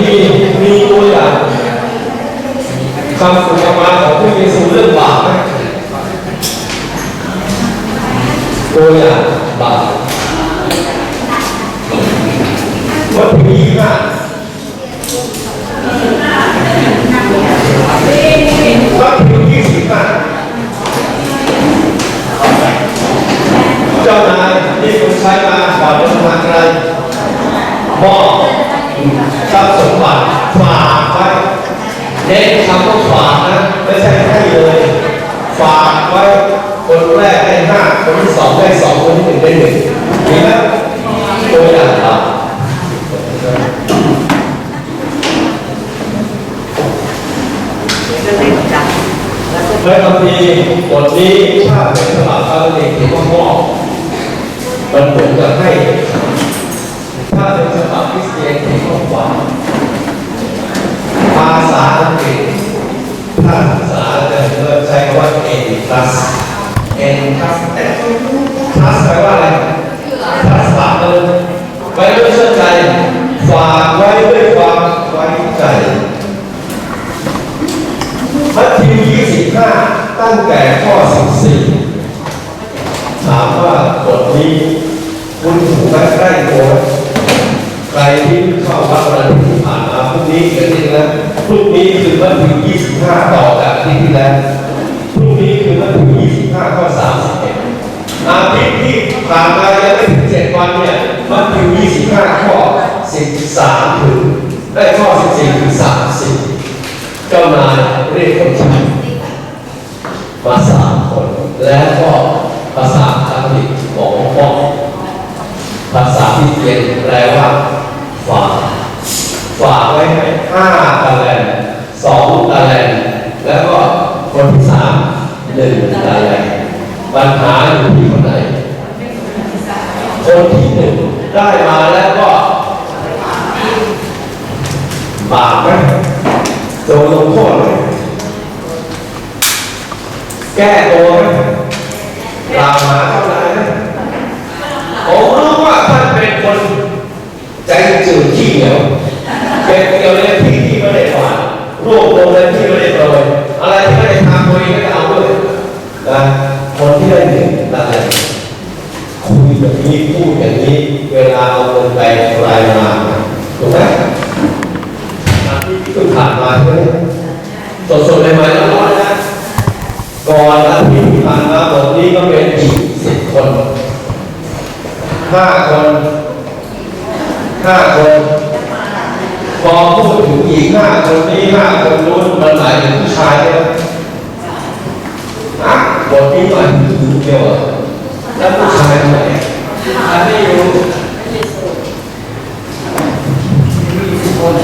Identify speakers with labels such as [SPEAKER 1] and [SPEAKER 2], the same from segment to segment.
[SPEAKER 1] ทีมีตัวอย่างคำสุภาษิตของพระเยซูเรื่องบาปไหมตัวอย่างบาปวัตถุยี่ห้าวัตถุยี่สิบห้าเจ้านายที่คุณใช้มาก่อนจะทำงานอะไรมอบทรัพย์สมบัติฝากไว้เน้นคำว่าฝากนะ ไม่ใช่ให้เลย ฝากไว้ คนแรกได้ห้าคนที่สองได้สองคนที่หนึ่งได้หนึ่งมีไหมตัวอย่างครับ
[SPEAKER 2] ก็เล่นจังแล้วก็
[SPEAKER 1] พระคัมภี ร์บทนี้ถ้าเป็นฉบับพระคัมภีร์ถือว่ามอบมันเหมือนกับให้ ถ้าเป็นฉบับคริสเตียนถือว่าหวานภาษาอังกฤษถ้าภาษาจะใช้คำว่า n plus n plus plus แปลว่าอะไร plus ฝากเลยไว้ด้วยเชื่อใจฝากไว้ด้วยความไว้ใจมัทธิว 25ตั้งแต่ข้อ 14 ถามว่าบทนี้คุณถูกไหมใกล้ตัวไหมใครที่เข้าวัดวันที่ผ่านมาพรุ่งนี้เกิดขึ้นแล้วพรุ่งนี้คือมัทธิว25 ต่อจากทิตย์ที่แล้วพรุ่งนี้คือมัทธิว25ข้อ31อาทิตย์ที่ผ่านมายังไม่ถึง7วันเนี่ยมัทธิว25ข้อ13ถึงได้ข้อ14ถึง30เจ้านายเรียกคนใช้ มาสามคน แล้วก็ภาษาอังกฤษของพ่อภาษาที่เรียนแปลว่าฝากฝากไว้ให้ห้าตะแลนสองตะแลนแล้วก็คนที่สามหนึ่งตะแลนปัญหาอยู่ที่คนไหนคนที่หนึ่งได้มาแล้วก็บาปไหมโดนลงโทษไหม แก้ตัวไหมตามหาเท่าไหร่ผมรู้ว่าท่านเป็นคนใจจืดขี้เหนียวเก็บเกี่ยวในที่ที่ไม่ได้ฝันรวบรวมในที่ไม่ได้โปรยอะไรที่ไม่ได้ทำตัวเองก็เอาด้วยนะคนที่ได้หนึ่งนั่นแหละคุยแบบนี้พูดอย่างนี้ เวลาเอาเงินไปรายมาถูกไหมที่ผ่านมาใช่ไหมสดสดๆใหม่ๆแล้วร้อนนะ ก่อนอาทิตย์ที่ผ่านมาบทนี้ก็เป็นอีกสิบคนห้าคนห้าคนพอพูดถึงอีกห้าคนนี้ห้าคนนู้นมันหมายถึงผู้ชายใช่ไหมอะบทนี้หมายถึงผู้เดียวแล้วผู้ชายไหนอันนี้รู้บริ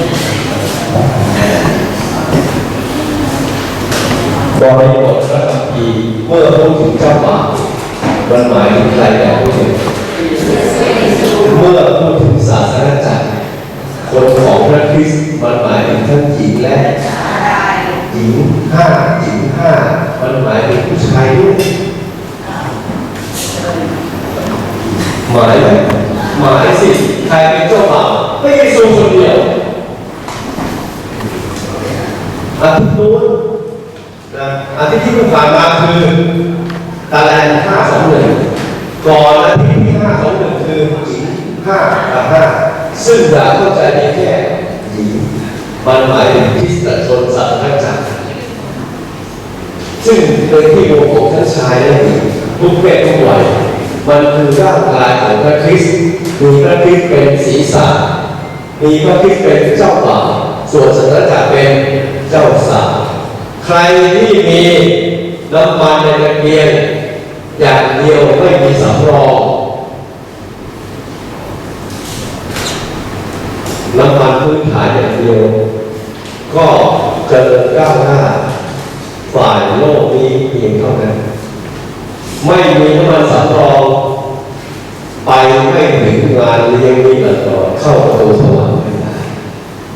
[SPEAKER 1] บทพระคัมภีร์ เมื่อพูดถึงเจ้าบ่าวมันหมายถึงใครแต่พูดถึงเมื่อพูดถึงศาสนาจักรคนของพระคริสต์มันหมายถึงทั้งหญิงและหญิงห้าหญิงห้ามันหมายถึงผู้ชายด้วยหมายไหมหมายสิใครเป็นเจ้าบ่าวไม่ใช่สูคนเดียวอาทิตย์นู้น อาทิตย์ที่ผ่านมาคือตาแลนห้าสองหนึ่งก่อนอาทิตย์ที่ห้าสองหนึ่งคือหญิงห้ากับห้าซึ่งอย่าเข้าใจในแค่หญิงมันหมายถึงคริสตชนสัตว์ทั้งจักรซึ่งเป็นที่รวมของทั้งชายและหญิงทุกเพศทุกวัยมันคือร่างกายของพระคริสต์มีพระคริสต์เป็นศีรษะมีพระคริสต์เป็นเจ้าบ่าวส่วนสัตว์จักรเป็นเจ้าสาว ใครที่มีน้ำมันในตะเกียงอย่างเดียวไม่มีสำรองน้ำมันพื้นฐานอย่างเดียว ก็เจริญก้าวหน้า ฝ่ายโลกนี้เพียงเท่านั้น ไม่มีน้ำมันสำรอง ไปไม่ถึงงานเลี้ยงนี้ตลอดเข้าประตูสวรรค์ไม่ได้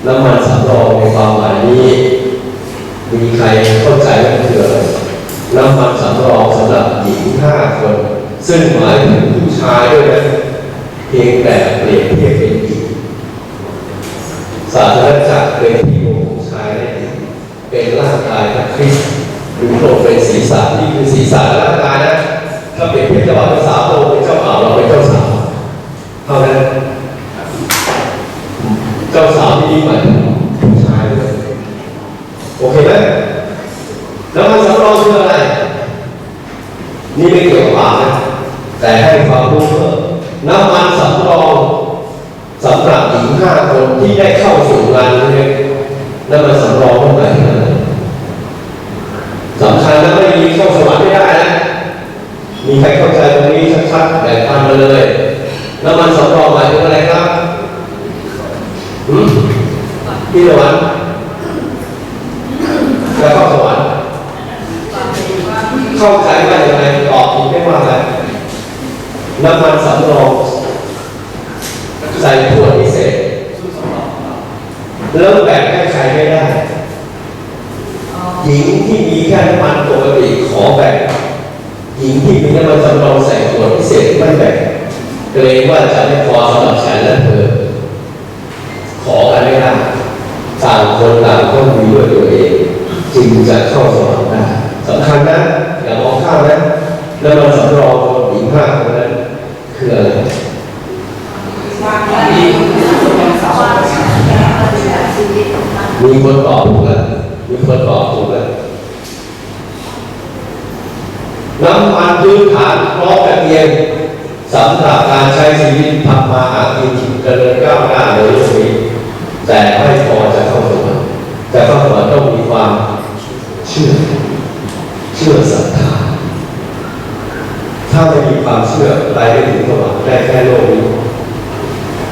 [SPEAKER 1] น้ำมันสำรองในความหมายนี้ มีใครเข้าใจว่าคืออะไรน้ำมันสำรองสำหรับหญิงห้าคน ซึ่งหมายถึงผู้ชายด้วยนะเพียงแต่เปลี่ยนเทียบเป็นหญิงศาสนาจักรเป็นที่โมของชายและหญิงเป็นร่างกายพระคริสต์หรือโปรเป็นศีรษะนี่คือศีรษะร่างกายนะถ้าเปรียบเทียบเจ้าบ่าวเจ้าสาวเราเป็นเจ้าบ่าวเราเป็นเจ้าสาวเท่านั้นเจ้าสาวที่นี่หมายถึง โอเคไหมแล้วมันสำรองคืออะไร นี่ไม่เกี่ยวกับาปนะ แต่ให้ความรู้เพิ่มน้ำมันสำรองสำหรับหญิงห้าคนที่ได้เข้าสู่งานเล็กน้ำมันสำรองต้องไปที่ไหนสำคัญนะไม่มีเข้าสวรรค์ไม่ได้นะมีใครเข้าใจตรงนี้ชัดๆแบ่งปันมาเลยน้ำมันสำรองหมายถึงอะไรครับหืมที่สวรรค์ จะเข้าสวรรค์เข้าใจว่าอย่างไรตอบผิดไม่ว่าอะไรน้ำมันสำรองใส่ขวดพิเศษแล้วแบ่งให้ใครไม่ได้หญิงที่มีแค่น้ำมันปกติขอแบ่งหญิงที่มีน้ำมันสำรองใส่ขวดพิเศษไม่แบ่งเกรงว่าจะไม่พอสำหรับฉันและเธอขอกันไม่ได้ต่างคนต่างต้องมีด้วยตัวเอง จึงจะเข้าสวรรค์ได้สำคัญนะอย่ามองข้ามนะแล้วมันสำรองคนหญิงห้าคนนั้นคืออะไรมีคนตอบถูกแล้วมีคนตอบถูกแล้วน้ำมันพื้นฐานพร้อมกับเพียงสำหรับการใช้ชีวิตทำมาหากินเจริญก้าวหน้าในโลกนี้แต่ไม่พอจะเข้าสวรรค์จะเข้าสวรรค์ต้องมีความ ชื่อ เชื่อศรัทธาถ้าไม่มีความเชื่อไปไม่ถึงสวรรค์ได้แค่โลกนี้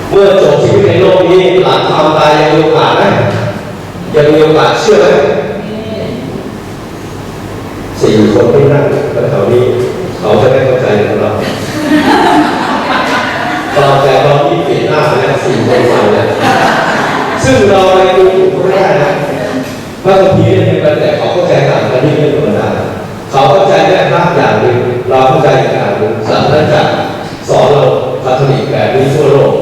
[SPEAKER 1] เมื่อจบชีวิตในโลกนี้หลังความตายยังมีโอกาสไหมยังมีโอกาสเชื่อไหมสี่คนที่นั่งแถวนี้ เขาจะไม่เข้าใจของเราตอนแต่ตอนที่เปลี่ยนหน้าแล้วสี่คนมาเนี่ยซึ่งเราในกเขาไม่ได้นะ พระคัมภีเนี่ยเป็นแต่เขาเข้าใจต่างกันนี่เรื่องธรรมดาเขาเข้าใจแค่ภาพอย่างหนึ่งเราเข้าใจอีกอย่างหนึ่งศาสนาจักรสอนเราคาทอลิกแบบนี้ทั่วโลก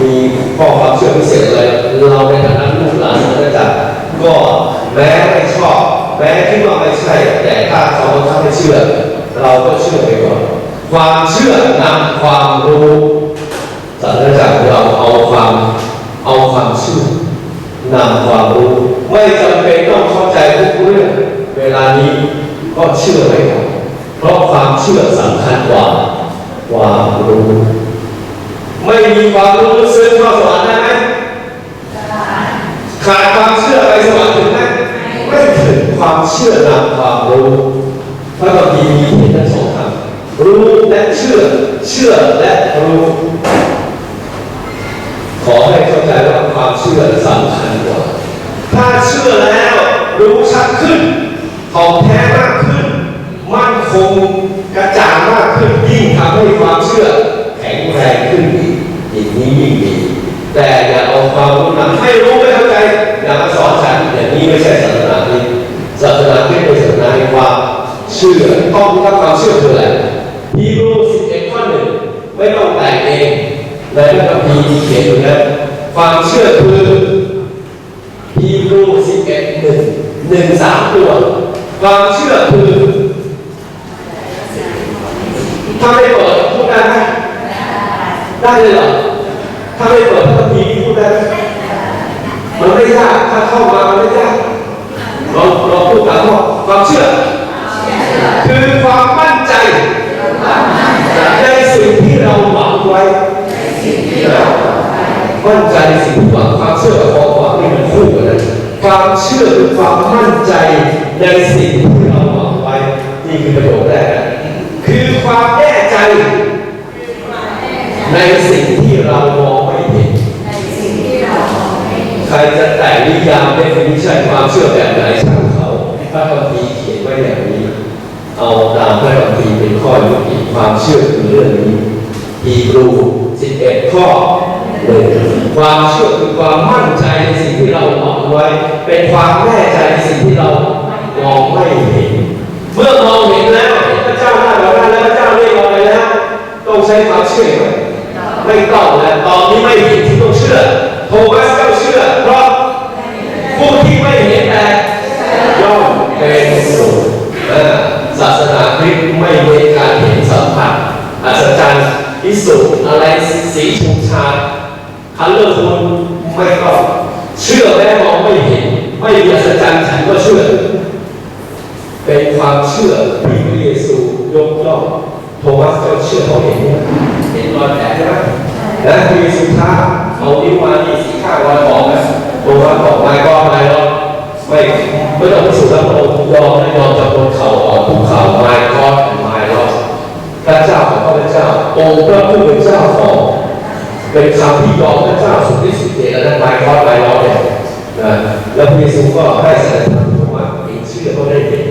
[SPEAKER 1] มีข้อความเชื่อพิเศษอะไรเราในฐานะลูกหลานศาสนจักรก็แม้ไม่ชอบ แม้คิดว่าไม่ใช่แต่ถ้าเขาบังคับให้เชื่อ เราก็เชื่อไปก่อนความเชื่อนำความรู้ศาสนาจักรของเราเอาความเอาความเชื่อ นำความรู้ ไม่จำเป็นต้องเข้าใจทุกเรื่องเวลานี้ก็เชื่อไว้ก่อนเพราะความเชื่อสำคัญกว่าความรู้ ไม่มีความรู้ซื้อเข้าสวรรค์ได้ไหมขาดความเชื่อไปสวรรค์ถึงไหมไม่ถึงความเชื่อนำความรู้พระคัมภีร์มีเห็นทั้งสองคำรู้และเชื่อ เชื่อและรู้ ขอให้เข้าใจว่าความเชื่อสำคัญกว่า ถ้าเชื่อแล้วรู้ชัดขึ้นของแท้มากขึ้น มั่นคงกระจ่างมากขึ้นยิ่งทำให้ความเชื่อ แข็งแรงขึ้นอีกอีกนี้ยิ่งดีแต่อย่าเอาความรู้นำให้รู้ไม่เข้าใจอย่ามาสอนฉันอย่างนี้ไม่ใช่ศาสนานี้ศาสนาที่เป็นศาสนาในความเชื่อต้องรู้ว่าความเชื่อคืออะไรฮีบรู11ข้อหนึ่งไม่ต้องแต่งเองในพระคัมภีร์มีเขียนอยู่นะความเชื่อคือฮีบรู11หนึ่งหนึ่งสามตัว ความเชื่อคือ ถ้าไม่เปิดพูดได้ไหมได้เลยเหรอ ถ้าไม่เปิดพระคัมภีร์พูดได้ไหมมันไม่ยากถ้าเข้ามามันไม่ยากเราเราพูดตามข้อความเชื่อ คือความมั่นใจ ในสิ่งที่เราหวังไว้มั่นใจในสิ่งที่หวังความเชื่อกับความหวังนี่มันคู่กันนะความเชื่อคือความมั่นใจในสิ่งที่เราหวังไว้นี่คือประโยคแรกนะคือความแน่ใจในสิ่งที่เรามองไม่เห็นใครจะแต่งนิยามเดฟินิชันความเชื่อแบบไหนช่างเขาพระคัมภีร์เขียนไว้อย่างนี้ เอาตามพระคัมภีร์เป็นข้อยุติความเชื่อคือเรื่องนี้ฮีบรู11 ข้อหนึ่ง ความเชื่อคือความมั่นใจในสิ่งที่เรามองไว้ เป็นความแน่ใจในสิ่งที่เรามองไม่เห็น เมื่อมองเห็นแล้วพระเจ้าได้เราได้แล้วพระเจ้าเรียกเราไปแล้วต้องใช้ความเชื่อไม่ต้องแล้วตอนนี้ไม่เห็นที่ต้องเชื่อโทมัสต้อเชื่อเพราะผู้ที่ไม่เห็นแต่ย่อมเป็นสุขศาสนาคริสต์ไม่เว้นการเห็นสัมผัสอัศจรรย์พิสูจน์อะไรสีฉูดฉาด คันเลือกคุณไม่ต้องเชื่อแม้มองไม่เห็น ไม่มีอัศจรรย์ฉันก็เชื่อ เป็นความเชื่อที่พระเยซูยกย่องโทมัสก็เชื่อเขาเห็นเนี่ยเห็นรอยแผลใช่ไหมและพระเยซูท้าเอานิ้วมานี่สีข้างรอยบอกนะโทมัสบอกไม่ก็ไม่หรอกไม่ไม่ต้องพิสูจน์แล้วพระองค์ยอมและยอมจากบนเขาออกภูเขาไม่ก็ไม่หรอกพระเจ้าของข้าพเจ้าองค์พระผู้เป็นเจ้าของ เป็นคำที่ยอมพระเจ้าสุดที่สุดเดชและนั้นไม่ก็ไม่หรอเนี่ยนะแล้วพระเยซูก็ให้แสดงว่าเองเชื่อก็ได้เห็น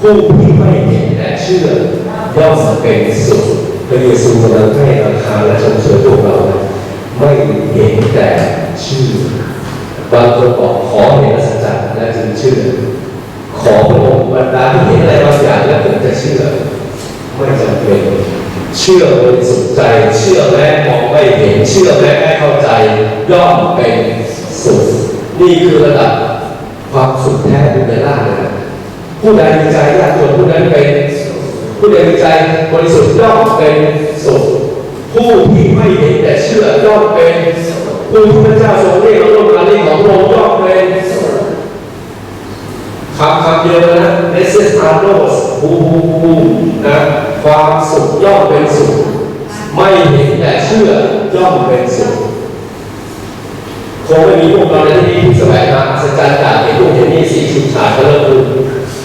[SPEAKER 1] ผู้ที่ไม่เห็นแต่เชื่อย่อมเป็นสุขพระเยซูกำลังให้ราคาและชมเชยพวกเราไม่เห็นแต่เชื่อบางคนบอกขอเห็นอัศจรรและจึงเชื่อ ขอพระองค์บรรดาที่เห็นอะไรบางอย่างแล้วถึงจะเชื่อ ไม่จำเป็นเชื่อบริสุ ใจเชื่อแม้มองไม่เห็นเชื่อแม้ไม่เข้าใจย่อมเป็นสุขนี่คือระดับความสุขแท้บุญในล่างนะผู้ใดมีใจยากจนผู้นั้นเป็นผู้ใดมีใจบริสุทธิ์ย่อมเป็นสุขผู้ที่ไม่เห็นแต่เชื่อย่อมเป็นผู้ที่พระเจ้าทรงเรียกราลงการเรียกของพระองค์ย่อมเป็นคำคำเดียวนะเนสเซสอาโนสบูบูบูนะความสุขย่อมเป็นสุข ไม่เห็นแต่เชื่อย่อมเป็นสุขคงไม่มีพวกเราในที่นี้ที่แสวงหาอัศจรรย์จากเห็นพวกเห็นนี่สีชุดฉาดก็เลิกดู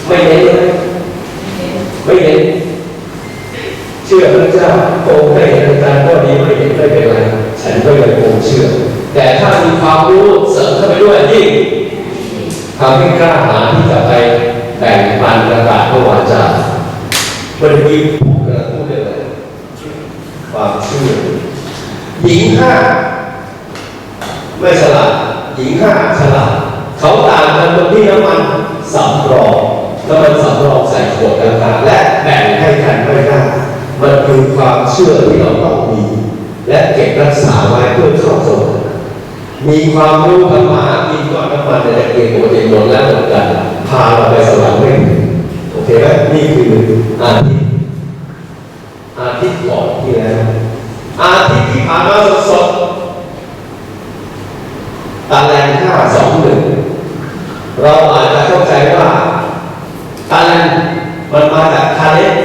[SPEAKER 1] ไม่เน้นไม่เน้นเชื่อพระเจ้าโองค์ให้เห็นอาจารย์ก็ดีไม่เห็นไม่เป็นไรฉันก็ยังคงเชื่อ แต่ถ้ามีความรู้เสริมเข้าไปด้วยยิ่งทำให้กล้าหาญที่จะไปแบ่งปันประกาศพระวาจาวันนี้ผมกำลังพูดเรื่องอะไรความเชื่อ หญิงห้าไม่ฉลาดหญิงห้าฉลาดเขาต่างกันตรงที่น้ำมันสำรองน้ำมันสำรองใส่ขวดต่างๆและแบ่งให้กันไม่ได้มันคือความเชื่อที่เราต้องมี และเก็บรักษาไว้เพื่อเข้าสวรรค์มีความรู้ธรรมะกินก้อนน้ำมันในตะเกียงหัวเองหมดแล้วหมือนกันพาเราไปสวรรค์ไม่ถึงโอเคไหมนี่คืออาทิตย์อาทิตย์ก่อนที่แล้ว อาทิตย์ที่ผ่านมาสดๆตารางห้าสองหนึ่งเราอาจจะเข้าใจว่าตารางมันมาจากทาเลน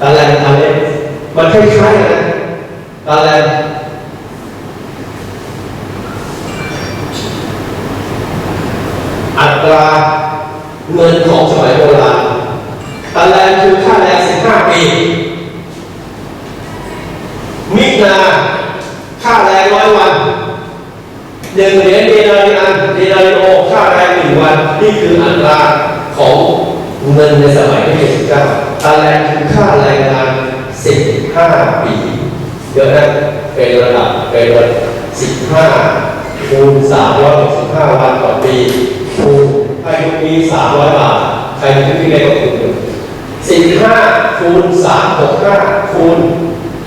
[SPEAKER 1] ตารางทาเลนมันคล้ายๆกันนะตารางอัตราเงินของสมัยโบราณตารางคือค่าแรง15 ปี มาค่าแรงร้อยวันหนึ่งเหรียญเดนาริอันเดนาริโอค่าแรงหนึ่งวัน นี่คืออัตราของเงินในสมัยพระเยซูเจ้าตาแรงคือค่าแรงงานสิบห้าปีเดี๋ยวนะเป็นระดับเป็นระดับสิบห้าคูณสามร้อยหกสิบห้าวันต่อปีคูณใครยุคนี้สามร้อยบาทใครยุคนี้ได้ก็คูณสิบห้าคูณสามหกห้าคูณ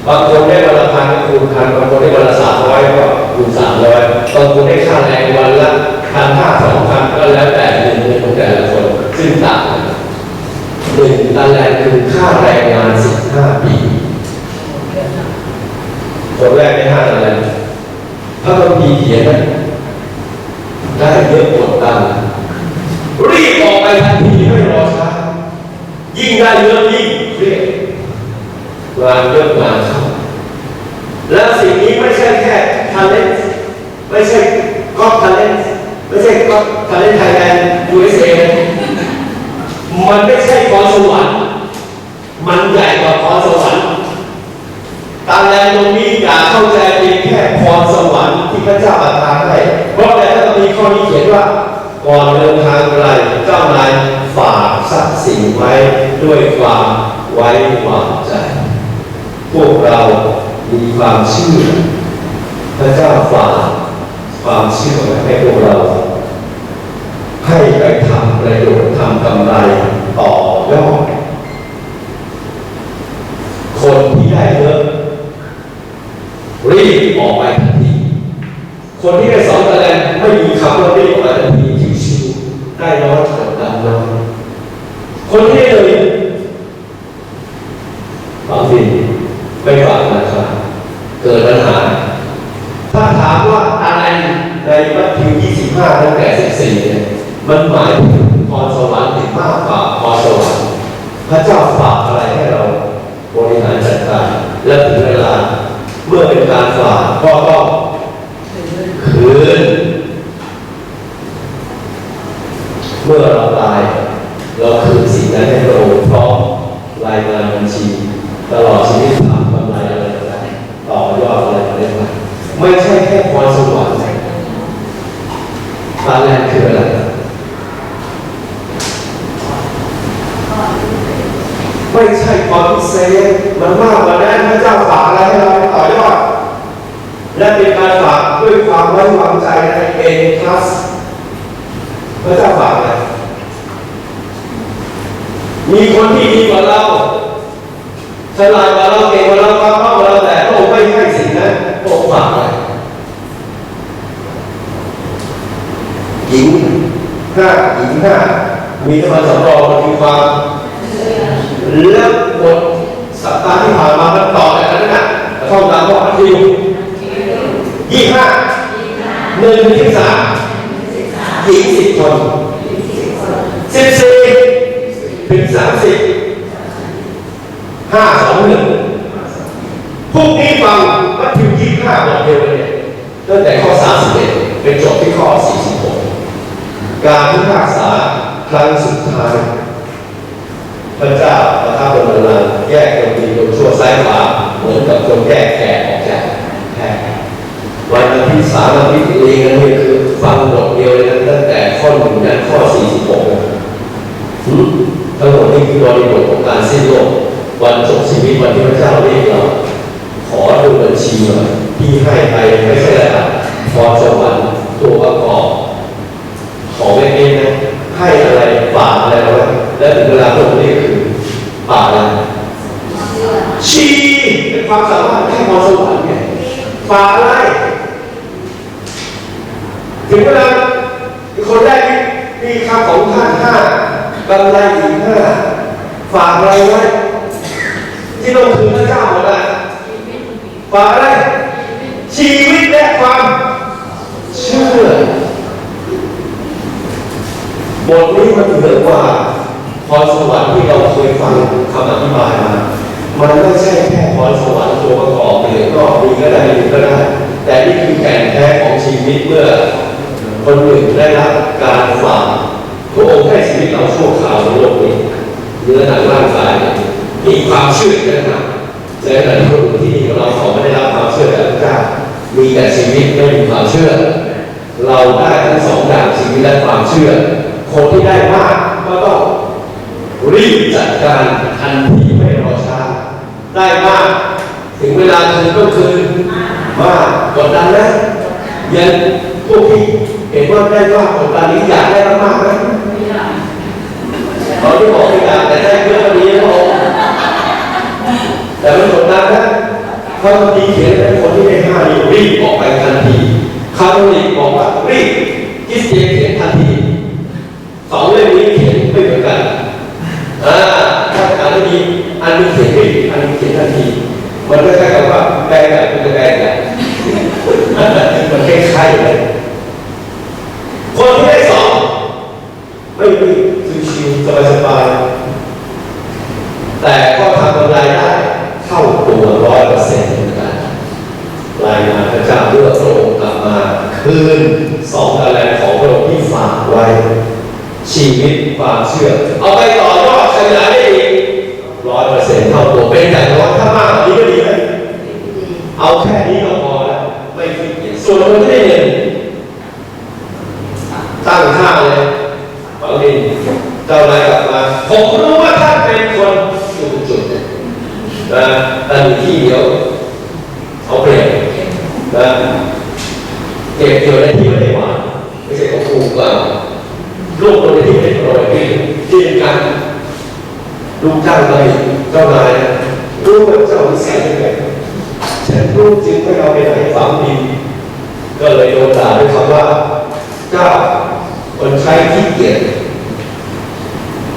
[SPEAKER 1] บางคนได้วันละพันก็คูณพันบางคนได้วันละสามร้อยก็คูณสามร้อยบางคนได้ค่าแรงวันละพันห้าสองพันก็แล้วแต่เงินเดือนของแต่ละคนซึ่งต่างกันหนึ่งตารงคือค่าแรงงานสิบห้าปีคนแรกได้ห้าตารงพระคัมภีร์เขียนได้เยอะกดดันรีบออกไปทันทีไม่รอช้ายิ่งได้เยอะยิ่งเรียกงานเยอะงานเข้า แล้วสิ่งนี้ไม่ใช่แค่ท a เลนไม่ใช่ก็ท a เลนไม่ใช่ก็ท a เลนไทยแลนด์ USA มันไม่ใช่พรสวรรค์มันใหญ่กว่าพรสวรรค์ตาแลนตรงนี้อย่าเข้าใจเพียงแค่พรสวรรค์ที่พระเจ้าประทานให้เพราะในพระคัมภีร์ข้อนี้เขียนว่าก่อนเดินทางไกลเจ้านายฝากทรัพย์สินไว้ด้วยความไว้วางใจ พวกเรา มีความเชื่อพระเจ้าฝากความเชื่อไว้ให้พวกเรา ให้ไปทำประโยชน์ทำกำไรต่อยอดคนที่ได้เยอะรีบออกไปทันที คนที่ได้สองตะแลนไม่มีคำว่ารีบออกไปทันทีชิวๆได้น้อยกดดันน้อยคนที่ได้เลยบางทีฝาก เกิดปัญหา ถ้าถามว่าอะไรในมัทธิว 25 ตั้งแต่ 14 เนี่ย มันหมายถึงพรสวรรค์ถึงมากกว่าพรสวรรค์พระเจ้าฝากอะไรให้เราบริหารจัดการและถึงเวลาเมื่อเป็นการฝากก็ต้องคืน เมื่อเราตาย เราคืนสิ่งนั้นให้พระองพร้อมรายงานบัญชี ตลอดชีวิต ไม่ใช่แค่พรสวรรค์ตาแรกคืออะไรไม่ใช่ความพิเศษมันมากกว่านั้นพระเจ้าฝากอะไรให้เราต่อยอด และเป็นการฝากด้วยความไว้วางใจในเองคลาสพระเจ้าฝากอะไรมีคนที่ดีกว่าเราฉลาดกว่าเราเก่ง พระองค์ฝากอะไรหญิงห้าหญิงห้ามีธรรมสำรองมันมีความแล้วบทสัปดาห์ที่ผ่านมามันต่อจากนั้นนะท่องตามว่ามัธยมยี่ห้าหนึ่งถึงสามหญิงสิบคนสิบสี่ถึงสามสิบห้าสองหนึ่งพรุ่งนี้ฟัง ห้าบทเดียวเนี่ยตั้งแต่ข้อสามสิบเอ็ดเป็นจบที่ข้อสี่สิบหกการพิพากษาครั้งสุดท้ายพระเจ้าประทับนบัลลังก์แยกคนดีคนชั่วซ้ายขวาเหมือนกับคนแยกแกออกจากแพะวันอาทิตย์สามอาทิตย์เองนั่นนี่คือฟังบทเดียวเลยนะตั้งแต่ข้อหนึ่งยันข้อสี่สิบหกทั้งหมดนี่คือบริบทของการสิ้นโลกวันจบชีวิตวันที่พระเจ้าเรียกเราขอดูบัญชีหน่อย ที่ให้ไปไม่ใช่ระดับพรสวรรค์ตัวประกอบขอไม่เองนะให้อะไรฝากอะไรเอาไว้แล้วถึงเวลาพวกนี้คือฝากอะไรชีเป็นความสามารถแค่พรสวรรค์ไงฝากอะไรถึงเวลาคนแรกที่มีคำของท่านห้ากำไรอีกห้าฝากอะไรไว้ที่ลงถึงพระเจ้าหมดอะฝากอะไร ชีวิตและความเชื่อบทนี้มันเหนือกว่าพรสวรรค์ที่เราเคยฟังคำอธิบายมา มันไม่ใช่แค่พรสวรรค์ตัวประกอบเลยก็มีก็ได้มีก็ได้ แต่นี่คือแก่นแท้ของชีวิตเมื่อ คนหนึ่งได้รับการฝากพระองค์ให้ชีวิตเราชั่วคราวในโลกนี้เนื้อหนังร่างกายเนี่ยมีความเชื่อนะครับในขณะที่คนอื่นที่มีของเราขาไม่ได้รับความเชื่อจากพระเจ้า มีแต่ชีวิตไม่มีความเชื่อ เราได้ทั้งสองอย่างชีวิตและความเชื่อ คนที่ได้มากก็ต้องรีบจัดการทันทีไม่รอช้า ได้มาก ถึงเวลาคืนก็คืนมากกดดันนะยังพวกที่เห็นว่าได้มากกดดันนี้อยากได้มากๆไหมตอนที่บอกไม่อยากแต่ได้เยอะกว่านี้นะผมแต่มันกดดันนะ เขาบางทีเขียนเป็นคนที่ได้ห้านี่รีบออกไปทันทีคาทอลิกบอกว่ารีบคิสเตียนเขียนทันทีสองเล่มนี้เขียนไม่เหมือนกันอ่าถ้าอ่านดีอันนี้เขียนไม่อันนี้เขียนทันที มันก็คล้ายกับว่าแปลแบบเป็นแปลแบบมันคล้ายๆเลยคนที่ได้สองไม่รีบชิวๆสบายๆแต่ก็ทำกำไร ร้อยเปอร์เซ็นต์เหมือนกันรายงานพระเจ้าเมื่อพระองค์กลับมาคืนสองกำลังของพระองค์ที่ฝากไว้ ชีวิตความเชื่อ เอาไปต่อยอดขยายได้อีกร้อยเปอร์เซ็นต์เท่าตัวเป็นอย่างน้อยถ้ามากกว่านี้ก็ดีเลยเอาแค่นี้ก็พอแล้วไม่ขี้เกียจส่วนคนที่ได้เงินตั้งค่าเลยบางทีเจ้านายกลับมาผมรู้ว่าท่านเป็นคนจุดๆนะแต่มีที่เดียว เอาเปรียบนะเก็บเกี่ยวในที่ไม่ได้หวานไม่ใช่ของครูกล่าวลูกคนในที่ไม่ได้โปรยที่ที่กันลูกจ้างเลยเจ้านายนะรู้ว่าเจ้านิสัยยังไงฉันรู้จึงไม่เอาไปไหนฝังดินก็เลยโดนด่าด้วยคำว่าเจ้าคนใช้ที่เกียจ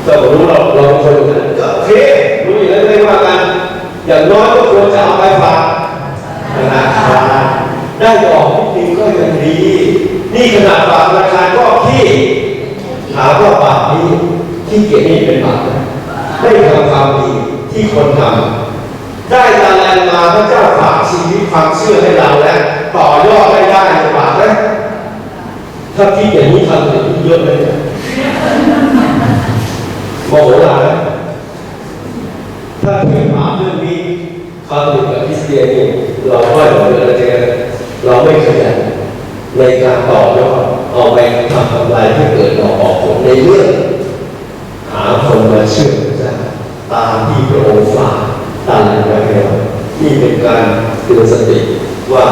[SPEAKER 1] เจ้าก็รู้เราเราเป็นคนอย่างนั้นก็โอเครู้อย่างนั้นไม่ว่ากัน อย่างน้อยก็ควรจะเอาไปฝาก ธนาคารได้ดอกนิดนึงก็ยังดี นี่ขนาดฝากธนาคารก็ที่ถามว่าบาทนี้ที่เกียรตินี่เป็นบาท ไหมไม่ทำความดีที่คนทำได้ตาแลนมาพระเจ้าฝากชีวิตความเชื่อให้เราแล้วต่อยอดไม่ได้จะฝากไหมถ้าคิดอย่างนี้ทำอย่างนี้เยอะเลยโมโหลานไหมถ้าเทียบถามเรื่องนี้คาทอลิกกับคริสเตียนนี่เราก็เหมือนกันเจเราไม่ขยันในการต่อยอดเอาไปทำกำไรให้เกิดดอกออกผลในเรื่อง หาคนมาเชื่อ ตามที่พระองค์ฝากตามไว้แล้วนี่เป็นการเตือนสติว่า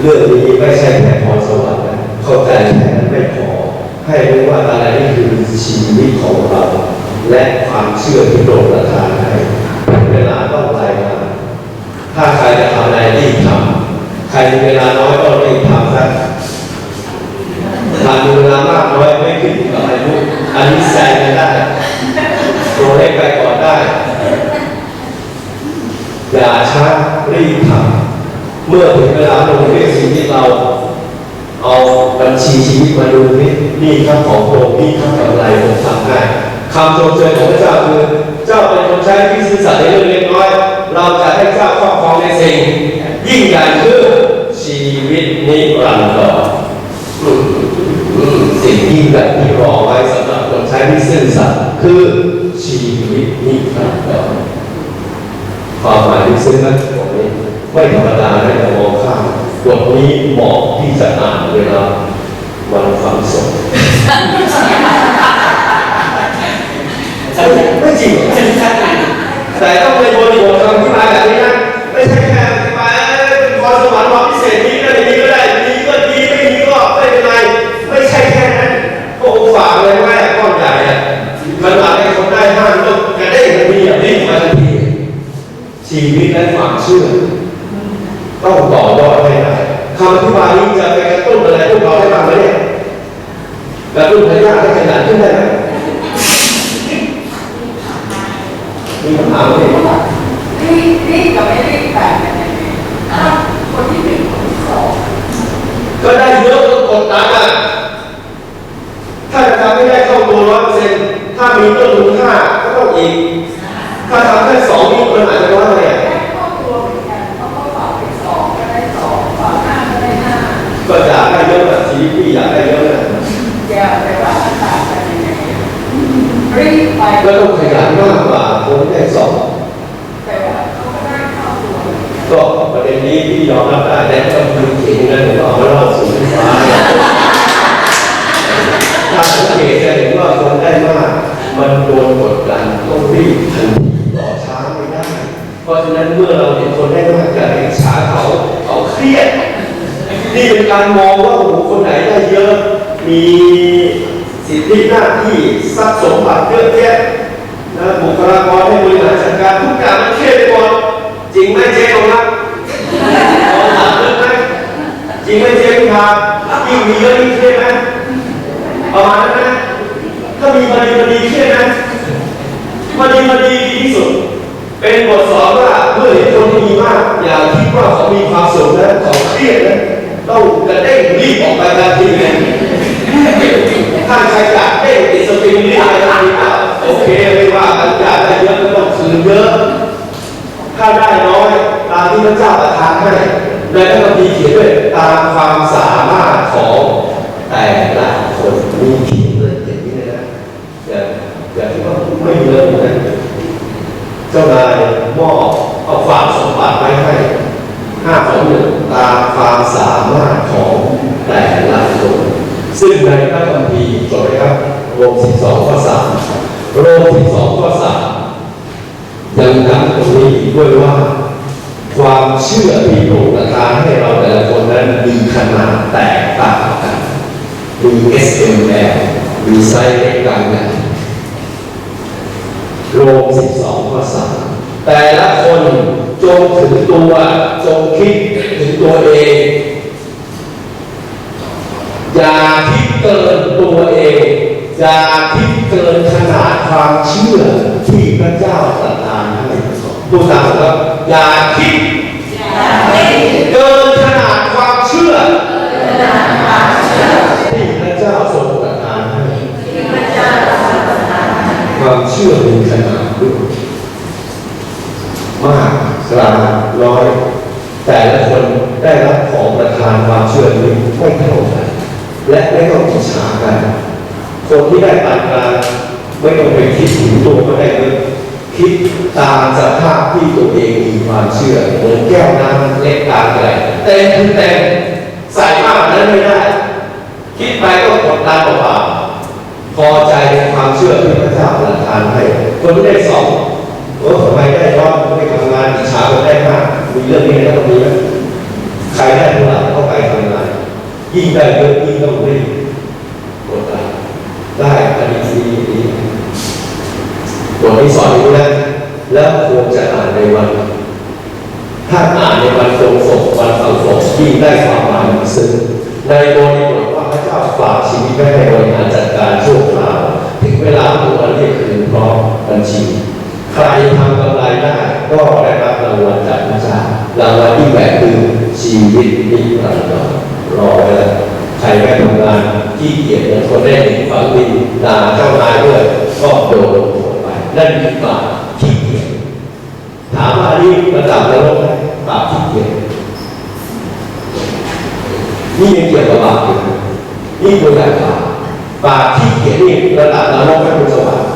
[SPEAKER 1] เรื่องนี้ไม่ใช่แค่พรสวรรค์นะเข้าใจแค่นั้นไม่พอให้รู้ว่าอะไรนี่คือชีวิตของเรา และความเชื่อที่โปรดประทานให้เวลาต้องรายงานถ้าใครจะทำอะไรรีบทำใครมีเวลาน้อยก็รีบทำซะทาเวลามากน้อยไม่ขึ้นอยู่กับอายุอันนี้แซงกันได้ตัวเลขไปก่อนได้ อย่า ช้ารีบทำเมื่อถึงเวลาลงเรียนสิ่งที่เรา เอาบัญชีชีวิตมาดูนี่นี่ครับของผมนี่ครับกำไรผมทำได้คำชมเชยของพระเจ้าคือ เจ้าเป็นคนใช้ที่ซื่อสัตย์ในเรื่องเล็กน้อย เราจะให้เจ้าครอบครองในสิ่ง ยิ่งใหญ่คือชีวิตนิรันดรอืมอืมสิ่งที่แบบที่รอไว้สำหรับคนใช้ที่ซื่อสัตย์คือชีวิตนิรันดร ความหมายที่ซึ้งนะบทนี้ไม่ธรรมดาเลยนะมองข้ามบทนี้เหมาะที่จะอ่านเวลาวันฝังศพไม่จริงเหรอแต่ต้องในบริบทคำที่มาแบบนี้นะไม่ใช่แค่อธิบายเอ้ยเป็นพรสวรรค์ความพิเศษนี้ก็ดีก็ได้ดีก็ดีไม่ดีก็ไม่เป็นไรไม่ใช่แค่นั้นพระองค์ฝากเลยว่าก้อนใหญ่อะมันอาจให้คนได้ห้างก็กระเด้งทันทีอย่างนี้มาทันทีชีวิตและความเชื่อ ต้องต่อยอดให้ได้คำอธิบายนี้จะไปกระตุ้นอะไรพวกเราได้บ้างไหมเนี่ยกระตุ้นพยาธิให้ขยันขึ้นได้ไหมมีคำถามไหม
[SPEAKER 3] รีบรีบกับไม่รีบแบ่งกันยังไงอะคนที่หนึ่งคนที่สอง
[SPEAKER 1] ก็ได้เยอะก็กดดันอะ ถ้าจะทำให้ได้เข้าตัวร้อยเปอร์เซ็นต์ถ้ามีต้นทุนค่าก็ต้องอีก ถ้าทำแค่สองนี่มันอาจจะน้อยไปอะ
[SPEAKER 3] ได้ครอบครัวเหมือนกันเขาก็ฝากไปสองก็ได้สองฝากห้าก็ได้ห้า
[SPEAKER 1] ก็อยากได้เยอะแบบชีวิตพี่อยากได้เยอะนะ
[SPEAKER 3] อย่าแต่ว่ามันต่างกันยังไงรีบไป
[SPEAKER 1] ก็ต้องขยันมากกว่าคนที่ได้สอง
[SPEAKER 3] แต่ว่าเขาก็ได้ครอบครัวเหมือนกัน
[SPEAKER 1] ก็ประเด็นนี้พี่ยอมรับได้แต่ก็คือเขียนกันผมเอามาเล่าสู่ให้ฟังถ้าสังเกตจะเห็นว่าคนได้มาก มันโดนกดดันต้องรีบทันทีต่อช้าไม่ได้ เพราะฉะนั้นเมื่อเราเห็นคนได้มากอย่าไปอิจฉาเขาเขาเครียด นี่เป็นการมองว่าโอ้โหคนไหนได้เยอะ มีสิทธิหน้าที่ทรัพย์สมบัติเยอะแยะนะบุคลากรให้บริหารจัดการทุกอย่างมันเครียดไปหมดจริงไหมเจ๊ตรงนั้นลองถามเรื่องไหมจริงไหมเจ๊พิธายิ่งมีเยอะยิ่งเครียด ไหมประมาณนั้นไหมถ้ามีพอดีพอดีเครียดไหมพอดีพอดีดีที่สุด เป็นบทสอนว่าเมื่อเห็นคนที่มีมาก อย่าคิดว่าเขามีความสุขนะเขาเครียดนะต้องกระเด้งรีบออกไปทันทีเลยถ้าใครอยากเด้งติดสปริงรีบไปทันทีก็โอเคไม่ว่ากันอยากได้เยอะก็ต้องคืนเยอะ ถ้าได้น้อยตามที่พระเจ้าประทานให้ในพระคัมภีร์เขียนด้วยตามความสามารถของ แต่ละคนมีเขียนเลยอย่างนี้เลยนะอย่าอย่าคิดว่าไม่เยอะนะเจ้านายมอบเอาความสมบัติไว้ให้ห้าของหนึ่งตามความสามารถของแต่ละคนซึ่งในพระคัมภีร์จบไหมครับโรม12ข้อ3โรม12ข้อ3ยังย้ำตรงนี้อีด้วยว่าความเชื่อที่พระองค์ประทานให้เราแต่ละคนนั้นมีขนาดแตก มี S M L มีไซส์เล็กกลางใหญ่โรม12ข้อ3แต่ละคนจงถึงตัวจงคิดถึงตัวเอง อย่าคิดเกินตัวเอง อย่าคิดเกินขนาดความเชื่อที่พระเจ้าประทานให้ผู้ตามครับอย่าคิดเกินขนาดความเชื่อที่พระเจ้าทรงประทานให้ เชื่อมีขนาดด้วยมากกลางน้อย แต่ละคนได้รับของประทานความเชื่อนี้ไม่เท่ากันและไม่ต้องอิจฉากัน คนที่ได้ปานกลางไม่ต้องไปคิดถึงตัวก็ได้เลยคิดตามสภาพที่ตัวเองมีความเชื่อเหมือนแก้วน้ำเล็กกลาใหญ่เต็มคือเต็มใส่มากกว่านั้นไม่ได้ คิดไปก็กดดันเปล่า พอใจในความเชื่อที่พระเจ้าประทานให้ คนที่ได้สองโอ้ทำไมได้รอนไม่ทำงานอิจฉาคนได้มากมีเรื่องนี้แล้วก็มีไหมใครได้เท่าไหร่ก็ไปทำงานยิ่งได้เยอะยิ่งต้องรีบกดดันได้อันนี้ดีดีบทที่สอนอยู่นะแล้วควรจะอ่านในวัน ถ้าอ่านในวันทรงศพวันฝังศพยิ่งได้ความหมายซึ้งในบริบทว่าพระเจ้า ฝากชีวิตไว้ให้บริหารจัดการชั่วคราวถึงเวลาตัวเรียกคืนพร้อมบัญชี ใครทำกำไรได้ ก็ได้รับรางวัลจากพระเจ้ารางวัลที่แบกคือชีวิตนิรันดร์รอไว้แล้วใครไม่ทำงานที่เกียจเหมือนคนได้หนึ่งฝังดินด่าเจ้านายด้วยก็โดนลงโทษไปนั่นคือบาปที่เกียจถามว่านี่ระดับนรกไหมบาปที่เกียจนี่ยังเกี่ยวกับบาปอยู่ นี่ตัวอย่างบาปบาปที่เกียจนี่ระดับนรกไม่เป็นสวรรค์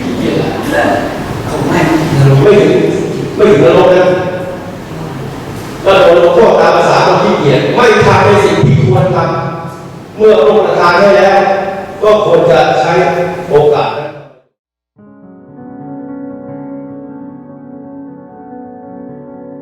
[SPEAKER 1] ที่เกียจอะ
[SPEAKER 2] เขาไม่
[SPEAKER 1] ไม่ถึงไม่ถึงนรกนะก็โดนลงโทษตามภาษาคนที่เกียจไม่ทำในสิ่งที่ควรทำเมื่อพระองค์ประทานให้แล้ว ก็ควรจะใช้โอกาส